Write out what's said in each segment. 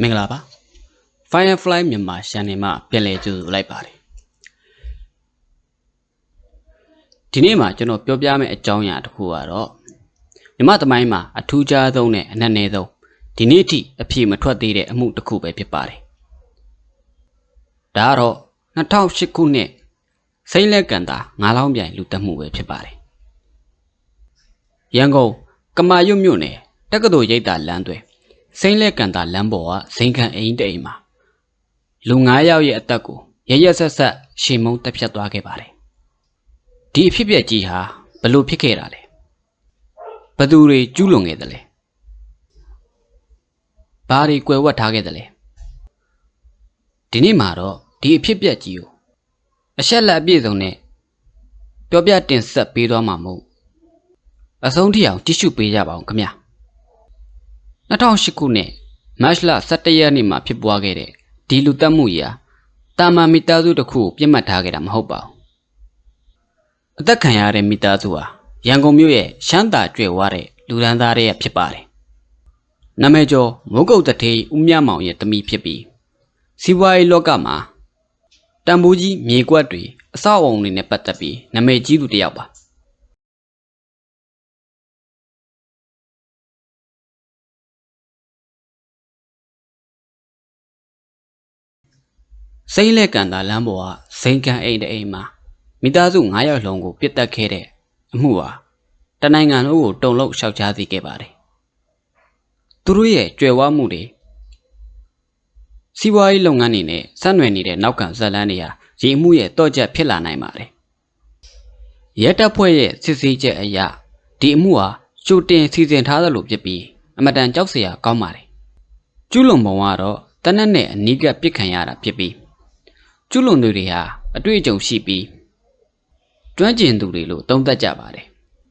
မင်္ဂလာပါ Firefly မြန်မာ channel မှာပြန်လည်ကြိုဆိုလိုက်ပါတယ်ဒီနေ့မှာကျွန်တော်ပြောပြမယ့်အကြောင်းအရာတစ်ခုကတော့မြမသမိုင်းမှာအထူးခြားဆုံးနဲ့အနက်နယ်ဆုံးဒီနေ့အထိအဖြေမထွက်သေးတဲ့အမှုတစ်ခုပဲဖြစ်ပါတယ်ဒါကတော့2008ခုနှစ်စိမ့်လက်ကန်တာငါးလောင်းပြိုင်လူတက်မှုပဲဖြစ်ပါတယ်ရန်ကုန်ကမာရွတ်မြို့နယ်တက္ကသိုလ်ရိပ်သာလမ်းတွင် စိမ့်လက်ကန်တာလမ်းပေါ်ကဇိမ်ခံအိမ်တအိမ်မှာလူ9ယောက်ရဲ့အသက်ကိုရရက်ဆက်ဆက်ရှေမုံတက်ဖြတ်သွားခဲ့ပါတယ်ဒီအဖြစ်အပျက်ကြီးဟာဘယ်လို့ဖြစ်ခဲ့တာလဲဘသူတွေကျူးလွန်ခဲ့တယ်လဲဘာတွေကွယ်ဝတ်ထားခဲ့တယ်လဲဒီနေ့မှာတော့ဒီအဖြစ်အပျက်ကြီးကိုအဆက်လက်အပြည့်စုံနဲ့ပြောပြတင်ဆက်ပေးသွားမှာမဟုတ်အဆုံးထိအောင်ကြည့်ရှုပေးကြပါအောင်ခင်ဗျာ 2008ခုနှစ်မတ်လ17ရက်နေ့မှာဖြစ်ပွားခဲ့တဲ့ဒီလူတက်မှုကြီးဟာတာမန်မိသားစုတစ်ခုကိုပြစ်မှတ်ထားခဲ့တာမဟုတ်ပါဘူးအသက်ခံရတဲ့မိသားစုဟာရန်ကုန်မြို့ရဲ့ရှမ်းသာကျွဲဝါတဲ့လူဒန်းသားတွေဖြစ်ပါတယ်နာမည်ကျော်မုတ်ကုတ်တထေးဦးမြမောင်ရဲ့တမီဖြစ်ပြီးစီးပွားရေးလောကမှာတန်ဖိုးကြီးမြေကွက်တွေအဆောက်အအုံတွေနဲ့ပတ်သက်ပြီးနာမည်ကြီးသူတစ်ယောက်ပါ စိမ့်လက်ကန်တာလမ်းပေါ်ကဇိမ်ကန်အိမ်တဲ့အိမ်မှာမိသားစု9ယောက်လုံးကိုပြစ်တက်ခဲ့တဲ့အမှုဟာတနိုင်ငံလုံးကိုတုံလုံးရှောက်ချစေခဲ့ပါတယ်။သူတို့ရဲ့ကြွယ်ဝမှုတွေစီးပွားရေးလုပ်ငန်းတွေနဲ့ဆက်နွယ်နေတဲ့နောက်ခံဇက်လန်းတွေဟာရေမှုရဲ့တော့ချက်ဖြစ်လာနိုင်ပါတယ်။ရဲတပ်ဖွဲ့ရဲ့စစ်ဆေးချက်အရဒီအမှုဟာကြိုတင်စီစဉ်ထားသလိုဖြစ်ပြီးအမတန်ကြောက်စရာကောင်းပါတယ်။ကျူးလွန်ပုံကတော့တနက်နဲ့အနီးကပ်ပစ်ခံရတာဖြစ်ပြီး ကျွလွန်သူတွေဟာအတွေ့အကြုံရှိပြီးကျွမ်းကျင်သူတွေလို့သုံးသပ်ကြပါတယ်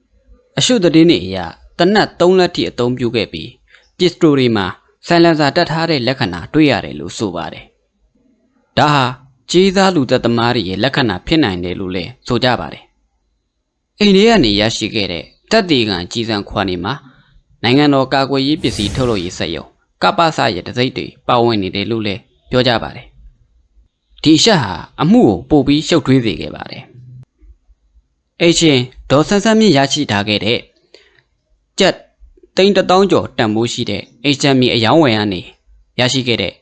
။အရှုသတင်းတွေအရတနတ်၃လက်ထိအသုံးပြုခဲ့ပြီးပစ္စတိုတွေမှာဆန်လန်စာတက်ထားတဲ့လက္ခဏာတွေ့ရတယ်လို့ဆိုပါတယ်။ဒါဟာကြီးသားလူသက်သမားတွေရဲ့လက္ခဏာဖြစ်နိုင်တယ်လို့လည်းဆိုကြပါတယ်။အိန္ဒိယကနေရရှိခဲ့တဲ့တက်တီကန်ကြီးစံခွာနေမှာနိုင်ငံတော်ကာကွယ်ရေးပစ္စည်းထုတ်လုပ်ရေးစက်ရုံကပ္ပစရဲ့တစိမ့်တွေပါဝင်နေတယ်လို့လည်းပြောကြပါတယ်။ ဒီရှက်ဟာအမှုကိုပို့ပြီးရှုပ်ထွေးစေခဲ့ပါတယ်။အချင်းဒေါ်ဆန်းဆန်းမြင့်ရရှိထားခဲ့တဲ့ကြက်သိန်းတစ်တောင်းကျော်တန်ဖိုးရှိတဲ့ HMI အယောင်းဝယ်ကနေရရှိခဲ့တဲ့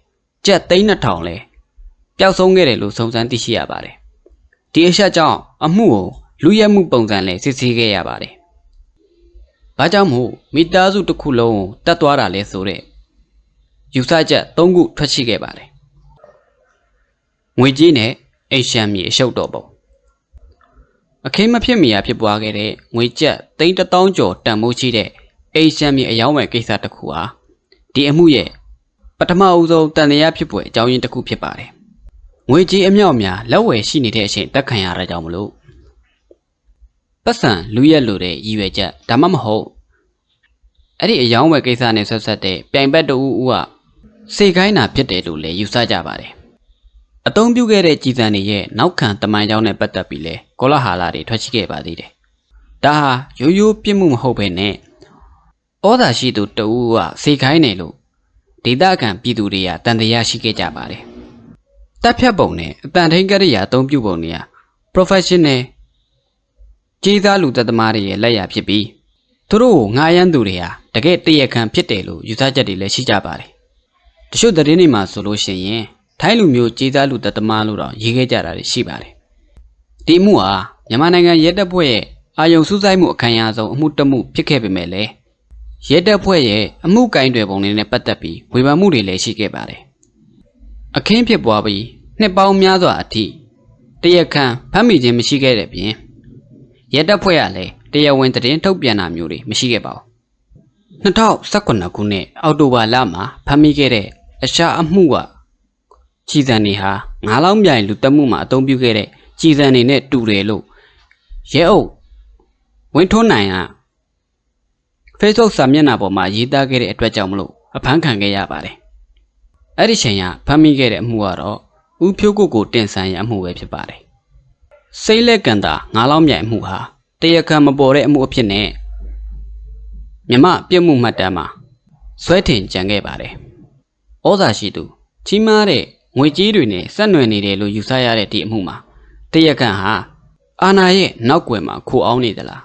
ကြက်သိန်း2000လဲပျောက်ဆုံးခဲ့တယ်လို့စုံစမ်းသိရှိရပါတယ်။ဒီအရှက်ကြောင့်အမှုကိုလူရဲမှုပုံစံနဲ့စစ်ဆေးခဲ့ရပါတယ်။ဘာကြောင့်မို့မိသားစုတစ်ခုလုံးကိုတတ်သွားတာလဲဆိုတဲ့ယူဆချက်၃ခုထွက်ရှိခဲ့ပါတယ်။ ငွေကြေးနဲ့အိတ်ရှမ်းမြေအရှုပ်တော်ပုံအခင်းမဖြစ်မီယာဖြစ်ပွားခဲ့တဲ့ငွေကျပ်သိန်းတစ်သောင်းကျော်တန်ဖိုးရှိတဲ့အိတ်ရှမ်းမြေအယောင်းဝယ်ကိစ္စတစ်ခုဟာဒီအမှုရဲ့ပထမအဦးဆုံးတန်တရားဖြစ်ပွဲအကြောင်းရင်းတစ်ခုဖြစ်ပါတယ်ငွေကြေးအမြောက်အများလက်ဝယ်ရှိနေတဲ့အချိန်တက်ခံရတာကြောင့်မလို့ပတ်စံလူရက်လိုတဲ့ရည်ရွယ်ချက်ဒါမှမဟုတ်အဲ့ဒီအယောင်းဝယ်ကိစ္စနဲ့ဆက်ဆက်တဲ့ပြိုင်ဘက်တူဦးကစေခိုင်းတာဖြစ်တယ်လို့လည်းယူဆကြပါတယ် အသုံးပြုခဲ့တဲ့ကြည်စံတွေရဲ့နောက်ခံတမိုင်းကြောင်းနဲ့ပတ်သက်ပြီးလဲကောလာဟာလာတွေထွက်ရှိခဲ့ပါသေးတယ်။ဒါဟာရိုးရိုးပြစ်မှုမဟုတ်ဘဲနဲ့ဩဇာရှိသူတဦးကစေခိုင်းတယ်လို့ဒေသခံပြည်သူတွေကတန်တရားရှိခဲ့ကြပါတယ်။တပ်ဖြတ်ပုံနဲ့အတန်ထိန်ကရိယာအသုံးပြုပုံတွေက professional ကြီးသားလူသက်သမားတွေရဲ့လက်ရာဖြစ်ပြီးသူတို့ကိုငှားရမ်းသူတွေဟာတကယ်တည့်ရခံဖြစ်တယ်လို့ယူဆချက်တွေလည်းရှိကြပါတယ်။တချို့သတင်းတွေမှာဆိုလို့ရှိရင် ထိုင်းလူမျိုးကြေးသားလူသက်သမားလို့တော့ရေးခဲ့ကြတာတွေရှိပါတယ်။ဒီအမှုဟာမြန်မာနိုင်ငံရဲတပ်ဖွဲ့ရဲ့အာယုံစူးစိုက်မှုအခမ်းအနားဆုံးအမှုတစ်မှုဖြစ်ခဲ့ပေမဲ့လည်းရဲတပ်ဖွဲ့ရဲ့အမှုကင်တွေပုံတွေနဲ့ပတ်သက်ပြီးဝေဖန်မှုတွေလည်းရှိခဲ့ပါတယ်။အခင်းဖြစ်ပွားပြီးနှစ်ပေါင်းများစွာအထိတရက်ခန့်ဖမ်းမိခြင်းမရှိခဲ့တဲ့ပြင်ရဲတပ်ဖွဲ့ကလည်းတရားဝင်သတင်းထုတ်ပြန်တာမျိုးတွေမရှိခဲ့ပါဘူး။2019ခုနှစ်အောက်တိုဘာလမှာဖမ်းမိခဲ့တဲ့အရှာအမှုက ကြည်စံတွေဟာငါးလောင်းပြိုင်လူတက်မှုမှာအသုံးပြုခဲ့တဲ့ကြည်စံတွေနဲ့တူတယ်လို့ရဲအုပ်ဝင်းထွန်းနိုင်က Facebook စာမျက်နှာပေါ်မှာရေးသားခဲ့တဲ့အတွက်ကြောင့်မလို့အဖမ်းခံခဲ့ရပါတယ်။အဲ့ဒီချိန်ကဖမ်းမိခဲ့တဲ့အမှုကတော့ဦးဖြိုးကိုကိုတင်ဆန်းရအမှုပဲဖြစ်ပါတယ်။စိတ်လက်ကန်တာငါးလောင်းမြိုင်အမှုဟာတရားခံမပေါ်တဲ့အမှုအဖြစ်နဲ့မြမပြစ်မှုမှတ်တမ်းမှာဆွဲထင်ကြံခဲ့ပါတယ်။ဩဇာရှိသူကြီးမားတဲ့ ငွေကြေးတွေနဲ့ဆက်နွယ်နေတယ်လို့ယူဆရတဲ့ဒီအမှုမှာတရက်ကံဟာအာနာရဲ့နောက်ွယ်မှာခိုအောင်နေသလား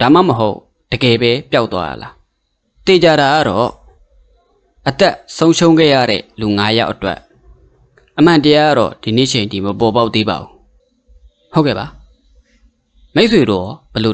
ဒါမှမဟုတ်တကယ်ပဲပျောက်သွားရလားတေကြတာကတော့အသက်ဆုံးရှုံးခဲ့ရတဲ့လူ9ယောက်အတွက်အမှန်တရားကတော့ဒီနေ့ချိန်ဒီမပေါ်ပေါက်သေးပါဘူးဟုတ်ကဲ့ပါမိတ်ဆွေတို့ရောဘယ်လို